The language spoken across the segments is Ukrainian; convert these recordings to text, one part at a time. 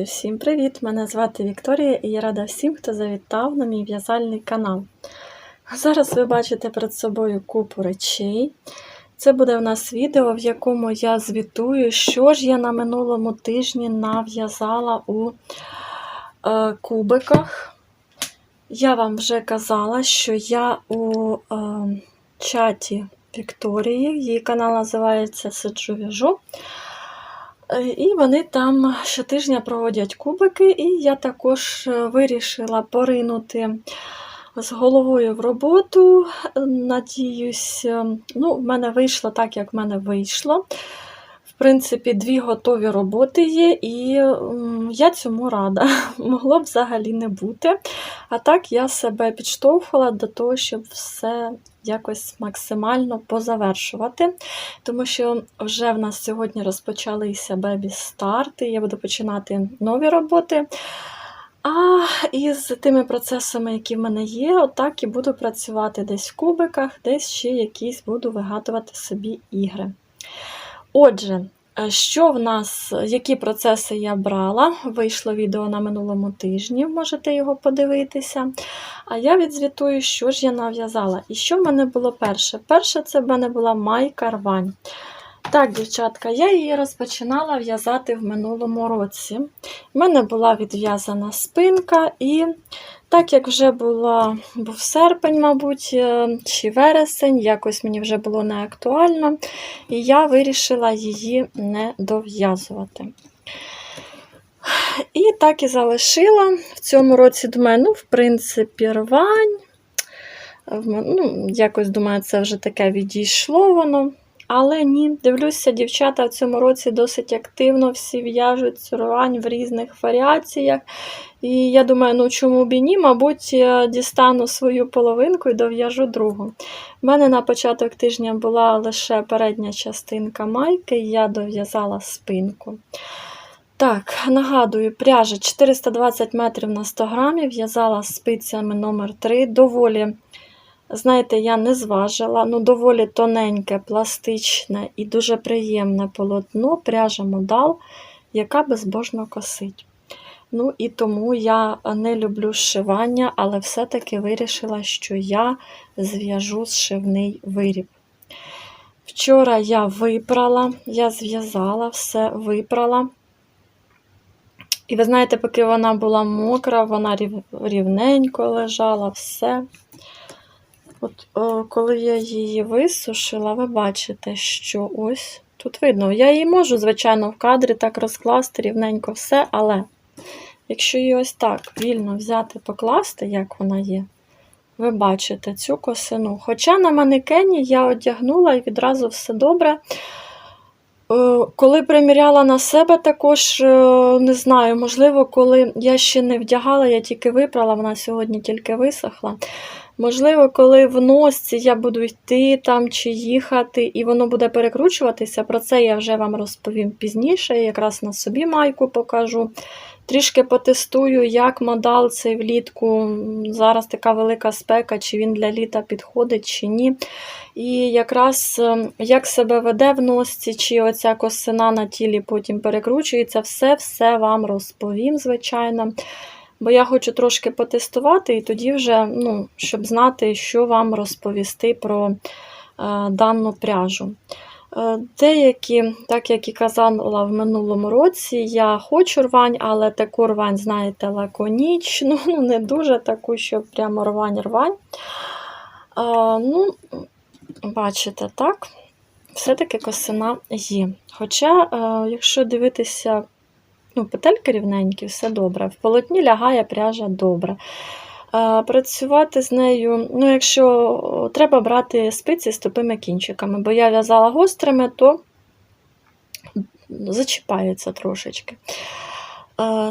Друзі, всім привіт! Мене звати Вікторія і я рада всім, хто завітав на мій в'язальний канал. Зараз ви бачите перед собою купу речей. Це буде у нас відео, в якому я звітую, що ж я на минулому тижні нав'язала у е, кубиках. Я вам вже казала, що я у е, чаті Вікторії, її канал називається Сиджу В'яжу. Е, І вони там щотижня проводять кубики, і я також е, вирішила поринути з головою в роботу. Надіюсь, е, ну, в мене вийшло так, як в мене вийшло. Принципі, дві готові роботи є, і я цьому рада. Могло б взагалі не бути. А так я себе підштовхувала до того, щоб все якось максимально позавершувати. Тому що вже в нас сьогодні розпочалися бебі-старти, я буду починати нові роботи. А із тими процесами, які в мене є, отак і буду працювати десь в кубиках, десь ще якісь буду вигадувати собі ігри. Отже, що в нас, які процеси я брала? Вийшло відео на минулому тижні, можете його подивитися. А я відзвітую, що ж я нав'язала. І що в мене було перше? Перше, це в мене була майка рвань. Так, дівчатка, я її розпочинала в'язати в минулому році. У мене була відв'язана спинка, і так як вже була, був серпень, мабуть, е, чи вересень, якось мені вже було не актуально, і я вирішила її не дов'язувати. І так і залишила. В цьому році думаю, ну, в принципі, рвань. Ну, Якось думаю, це вже таке відійшло воно. Але ні, дивлюся, дівчата в цьому році досить активно всі в'яжуть рвань в різних варіаціях. І я думаю, ну чому б і ні, мабуть, я дістану свою половинку і дов'яжу другу. У мене на початок тижня була лише передня частинка майки, і я дов'язала спинку. Так, нагадую, пряжа 420 метрів на 100 грамів, в'язала спицями номер 3 доволі. Знаєте, я не зважила, ну доволі тоненьке, пластичне і дуже приємне полотно, пряжа модал, яка безбожно косить. Ну і тому я не люблю зшивання, але все-таки вирішила, що я зв'яжу зшивний виріб. Вчора я випрала, я зв'язала, все випрала. І ви знаєте, поки вона була мокра, вона рівненько лежала, все. От о, коли я її висушила, ви бачите, що ось тут видно. Я її можу, звичайно, в кадрі так розкласти рівненько все, але якщо її ось так вільно взяти, покласти, як вона є, ви бачите цю косину. Хоча на манекені я одягнула і відразу все добре. Коли приміряла на себе, також не знаю, можливо, коли я ще не вдягала, я тільки випрала, вона сьогодні тільки висохла. Можливо, коли в носці я буду йти там чи їхати, і воно буде перекручуватися, про це я вже вам розповім пізніше. Якраз на собі майку покажу. Трішки потестую, як модал цей влітку. Зараз така велика спека, чи він для літа підходить, чи ні. І якраз як себе веде в носці, чи оця косина на тілі потім перекручується, все-все вам розповім, звичайно. Бо я хочу трошки потестувати, і тоді вже, ну, щоб знати, що вам розповісти про е, дану пряжу. Е, деякі, так як і казала в минулому році, я хочу рвань, але таку рвань, знаєте, лаконічну, ну, не дуже таку, щоб прямо рвань-рвань. Е, ну, Бачите, так, все-таки косина є. Хоча, якщо дивитися Ну, Петельки рівненькі, все добре. В полотні лягає пряжа добре. Працювати з нею, ну, якщо треба брати спиці з тупими кінчиками, бо я в'язала гострими, то зачіпається трошечки.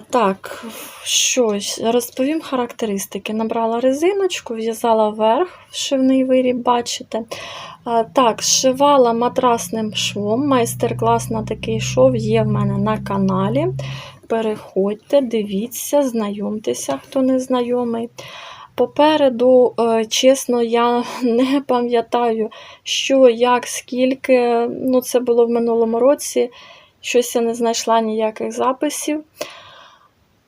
Так, щось, розповім характеристики. Набрала резиночку, в'язала вверх шивний виріб, бачите. Так, зшивала матрасним швом. Майстер-клас на такий шов є в мене на каналі. Переходьте, дивіться, знайомтеся, хто не знайомий. Попереду, е, чесно, я не пам'ятаю, що, як, скільки. Ну, Це було в минулому році. Щось я не знайшла ніяких записів.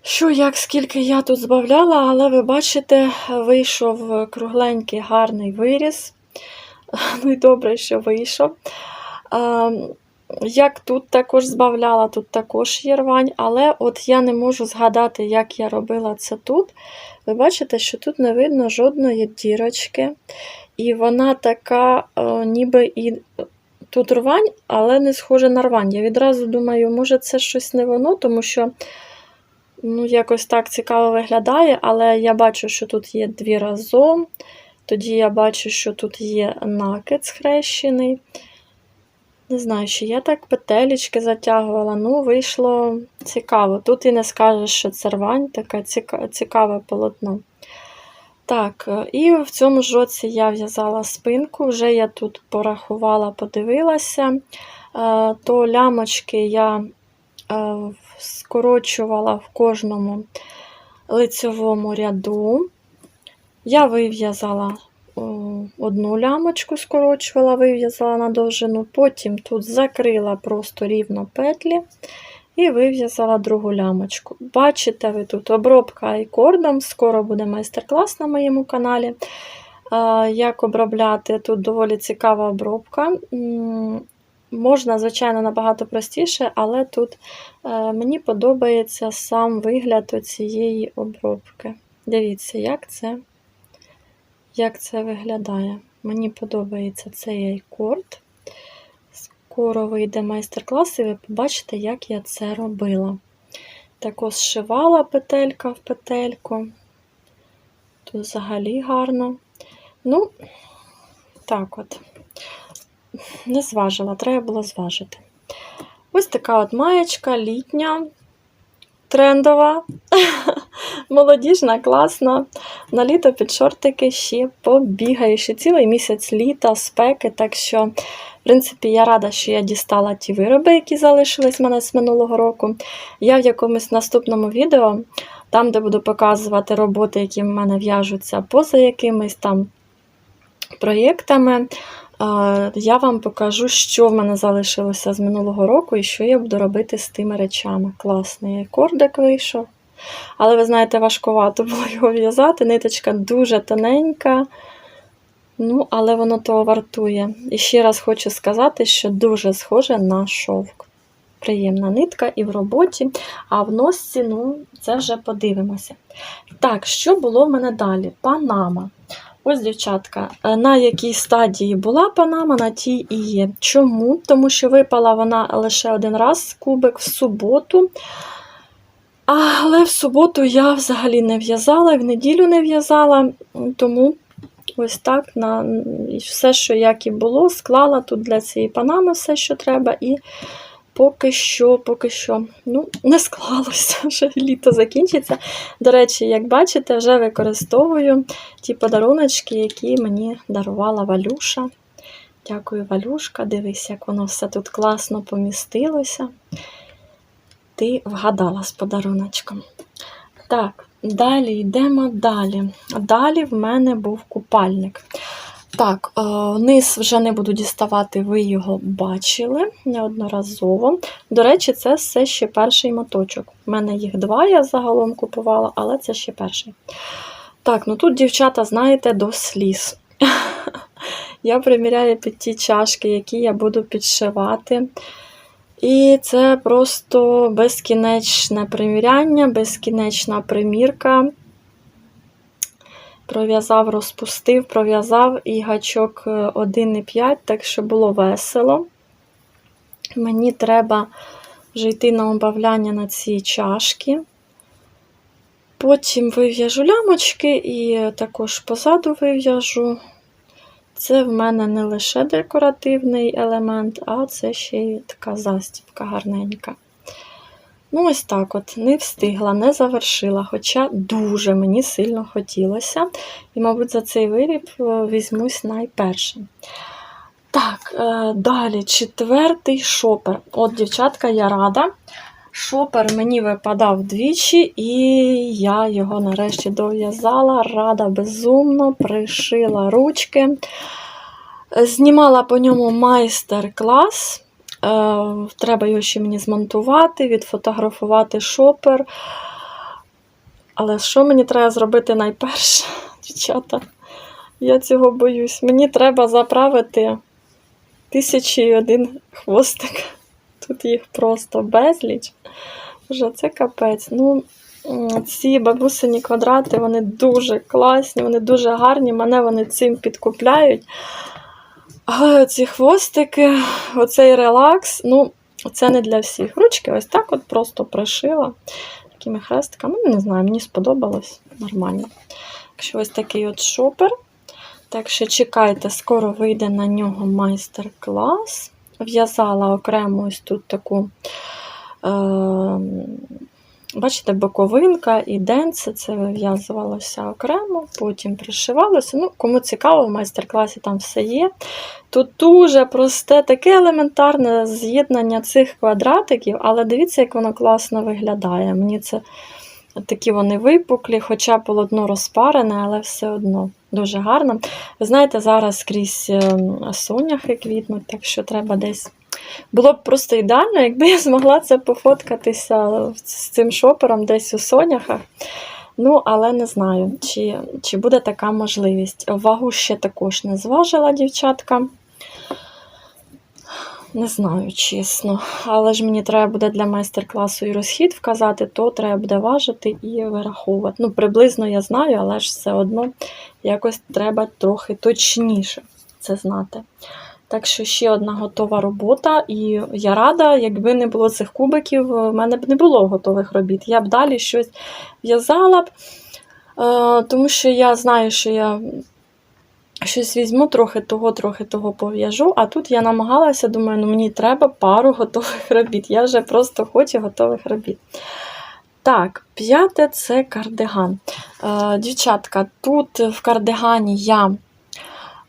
Що, як, скільки я тут збавляла, але ви бачите, вийшов кругленький гарний виріс. Ну і добре, що вийшов. Як тут також збавляла, тут також є рвань, але от я не можу згадати, як я робила це тут. Ви бачите, що тут не видно жодної дірочки. І вона така, е, ніби і тут рвань, але не схоже на рвань. Я відразу думаю, може це щось не воно, тому що ну, якось так цікаво виглядає, але я бачу, що тут є дві разом. Тоді я бачу, що тут є накид схрещений. Не знаю, чи я так петелечки затягувала. Ну, вийшло цікаво. Тут і не скажеш, що це рвань, таке цікаве полотно. Так, і в цьому ж році я в'язала спинку, вже я тут порахувала, подивилася. Е, То лямочки я скорочувала в кожному лицевому ряду. Я вив'язала одну лямочку, скорочувала, вив'язала на довжину, потім тут закрила просто рівно петлі і вив'язала другу лямочку. Бачите, ви тут обробка айкордом, скоро буде майстер-клас на моєму каналі. Як обробляти, тут доволі цікава обробка. Можна, звичайно, набагато простіше, але тут е, мені подобається сам вигляд цієї обробки. Дивіться, як це, як це виглядає. Мені подобається цей айкорд. Скоро вийде майстер-клас, і ви побачите, як я це робила. Також зшивала петелька в петельку. Тут взагалі гарно. Ну, так от, не зважила, треба було зважити. Ось така от маєчка літня, трендова, молодіжна, класна. На літо під шортики ще побігаю. Ще цілий місяць літа, спеки. Так що, в принципі, я рада, що я дістала ті вироби, які залишились в мене з минулого року. Я в якомусь наступному відео, там, де буду показувати роботи, які в мене в'яжуться поза якимись там проєктами. Я вам покажу, що в мене залишилося з минулого року і що я буду робити з тими речами. Класний кордик вийшов. Але ви знаєте, важкувато було його в'язати. Ниточка дуже тоненька. Ну, але воно того вартує. І ще раз хочу сказати, що дуже схоже на шовк. Приємна нитка і в роботі, а в носці, ну, це вже подивимося. Так, що було в мене далі? Панама. Ось, дівчатка, е, на якій стадії була панама, на тій і є. Чому? Тому що випала вона лише один раз кубик в суботу. Але в суботу я взагалі не в'язала, в неділю не в'язала, тому ось так на все, що як і було, склала тут для цієї панами все, що треба, і поки що, поки що, ну, не склалося, вже літо закінчиться. До речі, як бачите, вже використовую ті подаруночки, які мені дарувала Валюша. Дякую, Валюшка. Дивись, як воно все тут класно помістилося. Ти вгадала з подаруночком. Так, далі йдемо далі. Далі в мене був купальник. Так, е, низ вже не буду діставати, ви його бачили неодноразово. До речі, це все ще перший моточок. У мене їх два, я загалом купувала, але це ще перший. Так, ну тут, дівчата, знаєте, до сліз. Я приміряю під ті чашки, які я буду підшивати. І це просто безкінечне приміряння, безкінечна примірка. Пров'язав, розпустив, пров'язав і гачок 1,5, так що було весело. Мені треба вже йти на обавляння на ці чашки. Потім вив'яжу лямочки і також позаду вив'яжу. Це в мене не лише декоративний елемент, а це ще й така застібка гарненька. Ну, ось так от, не встигла, не завершила, хоча дуже мені сильно хотілося. І, мабуть, за цей виріб е, візьмусь найперше. Так, е, далі четвертий шопер. От, дівчатка, я рада. Шопер мені випадав двічі, і я його нарешті дов'язала. Рада безумно, пришила ручки. Знімала по ньому майстер-клас. Е, Треба його ще мені змонтувати, відфотографувати шопер. Але що мені треба зробити найперше, дівчата? Я цього боюсь. Мені треба заправити тисячі і один хвостик. Тут їх просто безліч. Вже це капець. Ну, ці бабусині квадрати, вони дуже класні, вони дуже гарні. Мене вони цим підкупляють. Але ці хвостики, оцей релакс, ну, це не для всіх. Ручки ось так от просто пришила такими хрестиками. Ну, не знаю, мені сподобалось нормально. Якщо ось такий от шопер. Так що чекайте, скоро вийде на нього майстер-клас. В'язала окремо ось тут таку, е, бачите, боковинка і денце, це вив'язувалося окремо, потім пришивалося. Ну, кому цікаво, в майстер-класі там все є. Тут дуже просте, таке елементарне з'єднання цих квадратиків, але дивіться, як воно класно виглядає. Мені це такі вони випуклі, хоча полотно розпарене, але все одно дуже гарно. Ви знаєте, зараз скрізь ем, соняхи квітнуть, так що треба десь. Було б просто ідеально, якби я змогла це пофоткатися з цим шопером десь у соняхах. Ну, але не знаю, чи, чи буде така можливість. Вагу ще також не зважила дівчатка. Не знаю, чесно. Але ж мені треба буде для майстер-класу і розхід вказати, то треба буде важити і вираховувати. Ну, приблизно я знаю, але ж все одно якось треба трохи точніше це знати. Так що ще одна готова робота, і я рада, якби не було цих кубиків, в мене б не було готових робіт. Я б далі щось в'язала б, е, тому що я знаю, що я щось візьму, трохи того, трохи того пов'яжу. А тут я намагалася, думаю, ну мені треба пару готових робіт. Я вже просто хочу готових робіт. Так, п'яте це кардиган. Е, Дівчатка, тут в кардигані я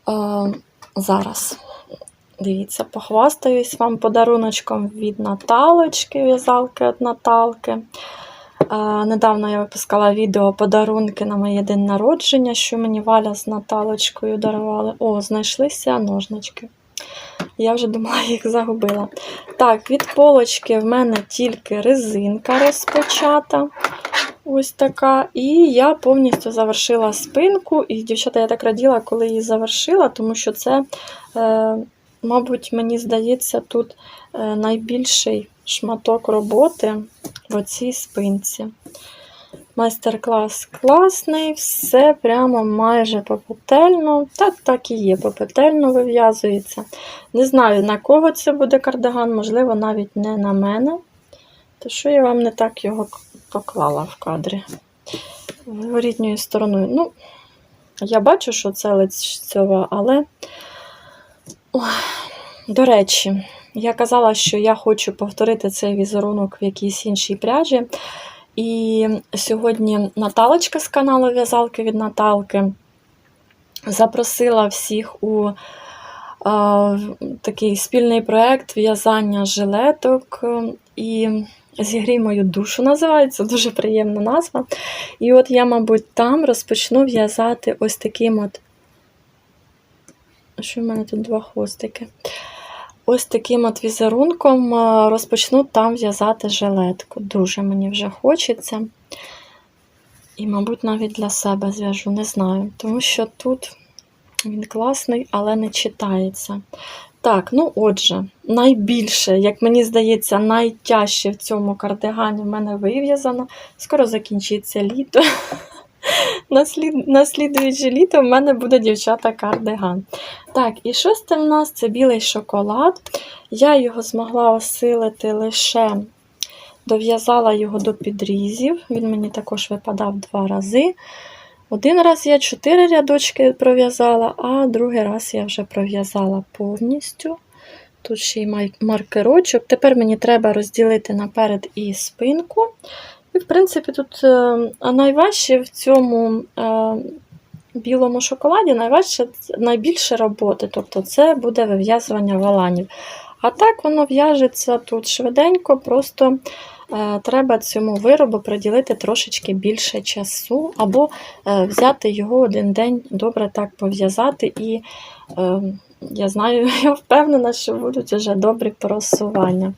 е, зараз. Дивіться, похвастаюсь вам подаруночком від Наталочки, в'язалки від Наталки. Недавно я випускала відео подарунки на моє день народження, що мені Валя з Наталочкою дарували. О, знайшлися ножнички. Я вже думала, їх загубила. Так, від полочки в мене тільки резинка розпочата. Ось така. І я повністю завершила спинку. І, дівчата, я так раділа, коли її завершила, тому що це, е, мабуть, мені здається, тут е, найбільший шматок роботи в цій спинці. Майстер-клас класний, все прямо майже попетельно. Так, так і є, попетельно вив'язується. Не знаю, на кого це буде кардиган, можливо, навіть не на мене. То що я вам не так його поклала в кадрі ворітньою стороною. Ну, я бачу, що це лицьова, але. До речі, я казала, що я хочу повторити цей візерунок в якійсь іншій пряжі. І сьогодні Наталочка з каналу В'язалки від Наталки запросила всіх у е, такий спільний проєкт в'язання жилеток. І Зігрій мою душу називається, дуже приємна назва. І от я, мабуть, там розпочну в'язати ось таким от. Що в мене тут два хвостики? Ось таким от візерунком е, розпочну там в'язати жилетку. Дуже мені вже хочеться. І, мабуть, навіть для себе зв'яжу, не знаю. Тому що тут він класний, але не читається. Так, ну отже, найбільше, як мені здається, найтяжче в цьому кардигані в мене вив'язано. Скоро закінчиться літо. Наслід... Наслідуючи літо в мене буде дівчата кардиган. Так, і шосте в нас це білий шоколад. Я його змогла осилити лише дов'язала його до підрізів. Він мені також випадав два рази. Один раз я чотири рядочки пров'язала, а другий раз я вже пров'язала повністю. Тут ще й маркерочок. Тепер мені треба розділити наперед і спинку. І, в принципі, тут е, найважче в цьому е, білому шоколаді найважче, найбільше роботи. Тобто це буде вив'язування валанів. А так воно в'яжеться тут швиденько, просто е, треба цьому виробу приділити трошечки більше часу, або взяти його один день, добре так пов'язати. І я знаю, я впевнена, що будуть вже добрі просування.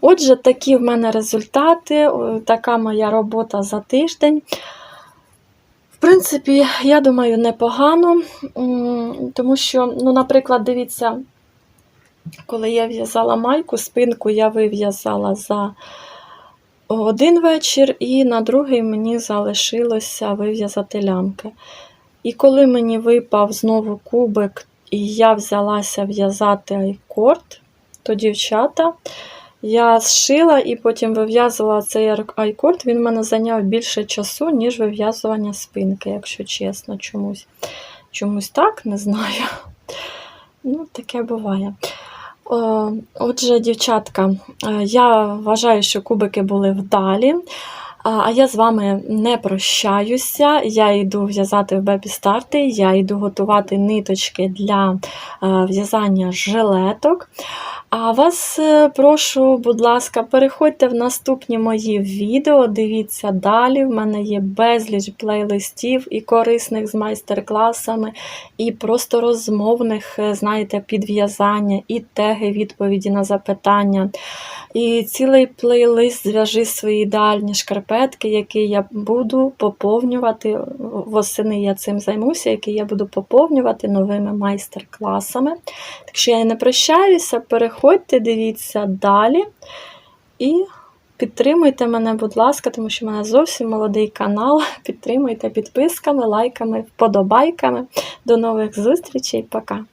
Отже, такі в мене результати, така моя робота за тиждень. В принципі, я думаю, непогано, тому що, ну, наприклад, дивіться, коли я в'язала майку, спинку я вив'язала за один вечір, і на другий мені залишилося вив'язати лямки. І коли мені випав знову кубик, і я взялася в'язати айкорд, то дівчата, я зшила і потім вив'язувала цей айкорд, він мене зайняв більше часу, ніж вив'язування спинки, якщо чесно, чомусь. Чомусь так, не знаю. Ну, таке буває. Отже, дівчатка, е, я вважаю, що кубики були вдалі. А я з вами не прощаюся. Я йду в'язати в бебі старти, я йду готувати ниточки для е, в'язання жилеток. А вас е, прошу, будь ласка, переходьте в наступні мої відео, дивіться далі. В мене є безліч плейлистів і корисних з майстер-класами, і просто розмовних, е, знаєте, підв'язання, і теги відповіді на запитання. І цілий плейлист зв'яжи свої ідеальні шкарпетки, який я буду поповнювати. Восени я цим займуся, який я буду поповнювати новими майстер-класами. Так що я не прощаюся, переходьте, дивіться далі. І підтримуйте мене, будь ласка, тому що в мене зовсім молодий канал. Підтримуйте підписками, лайками, вподобайками. До нових зустрічей. Пока!